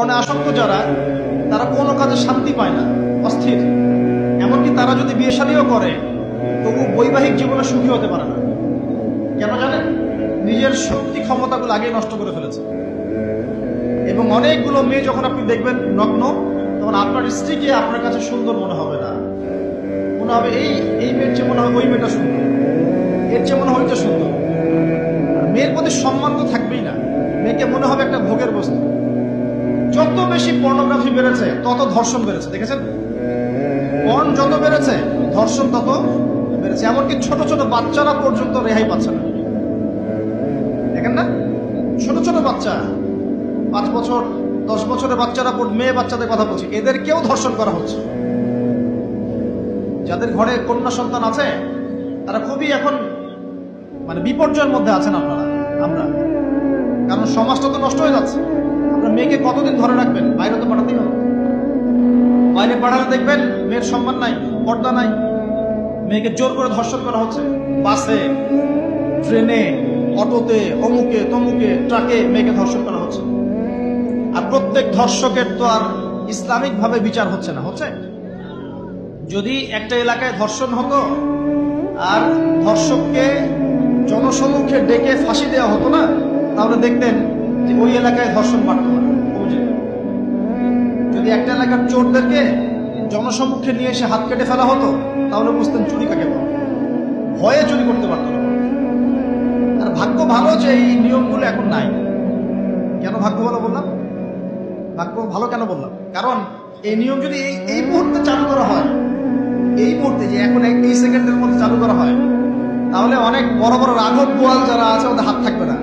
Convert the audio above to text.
কারণে আসক্ত যারা, তারা কোনো কাজে শান্তি পায় না, অস্থির। এমনকি তারা যদি বিয়ে করে, তবু বৈবাহিক জীবনে সুখী হতে পারে না। কেন জানেন? নিজের শক্তি ক্ষমতাগুলো আগে নষ্ট করে ফেলেছে। এবং অনেকগুলো মেয়ে যখন আপনি দেখবেন নগ্ন, তখন আপনার স্ত্রীকে আপনার কাছে সুন্দর মনে হবে না। মনে হবে, এই এই মেয়ের চেয়ে মনে হবে ওই মেয়েটা সুন্দর। এর চেয়ে মনে হয় সুন্দর। মেয়ের প্রতি সম্মান তো থাকবেই না। মেয়েকে মনে হবে একটা ভোগের বস্তু। যত বেশি পর্নোগ্রাফি বেড়েছে, তত ধর্ষণ বেড়েছে, দেখেছেন? পর্ন যত বেড়েছে, ধর্ষণ তত বেড়েছে, এমনকি ছোট ছোট বাচ্চারা পর্যন্ত রেহাই পাচ্ছে না। দেখেন না? ছোট ছোট বাচ্চা, পাঁচ বছর, দশ বছরের বাচ্চারা মেয়ে বাচ্চাদের কথা বলছি, এদেরকেও ধর্ষণ করা হচ্ছে। যাদের ঘরে কন্যা সন্তান আছে, তারা খুবই এখন মানে বিপর্যয়ের মধ্যে আছেন আপনারা, আমরা। কারণ সমাজটা তো নষ্ট হয়ে যাচ্ছে। মেয়েকে কতদিন ধরে রাখবেন? বাইরে তো পাঠাতেই হবে। বাইরে পাঠালে দেখবেন মেয়ের সম্মান নাই, পর্দা নাই। মেয়েকে জোর করে ধর্ষণ করা হচ্ছে। বাসে, ট্রেনে, অটোতে, অমুকে, তমুকে, ট্রাকে মেয়েকে ধর্ষণ করা হচ্ছে। আর প্রত্যেক ধর্ষকের তো আর ইসলামিক ভাবে বিচার হচ্ছে না, হচ্ছে? যদি একটা এলাকায় ধর্ষণ হতো, আর ধর্ষককে জনসমুখে ডেকে ফাঁসি দেওয়া হতো না, তাহলে দেখতেন যে ওই এলাকায় ধর্ষণ বাড়তো কমে যদি একটা এলাকার চোরদেরকে জনসমুখে নিয়ে এসে হাত কেটে ফেলা হতো, তাহলে বুঝতেন চুরি কাকে বলে। ভয়ে চুরি করতে পারতো না। আর ভাগ্য ভালো যে এই নিয়মগুলো এখন নাই। কেন ভাগ্য ভালো বললাম? ভাগ্য ভালো কেন বললাম? কারণ এই নিয়ম যদি এই এই মুহূর্তে চালু করা হয়, এই মুহূর্তে যে এখন এই সেকেন্ডের মধ্যে চালু করা হয়, তাহলে অনেক বড় বড় রাঘব বোয়াল যারা আছে, ওদের হাত থাকবে না।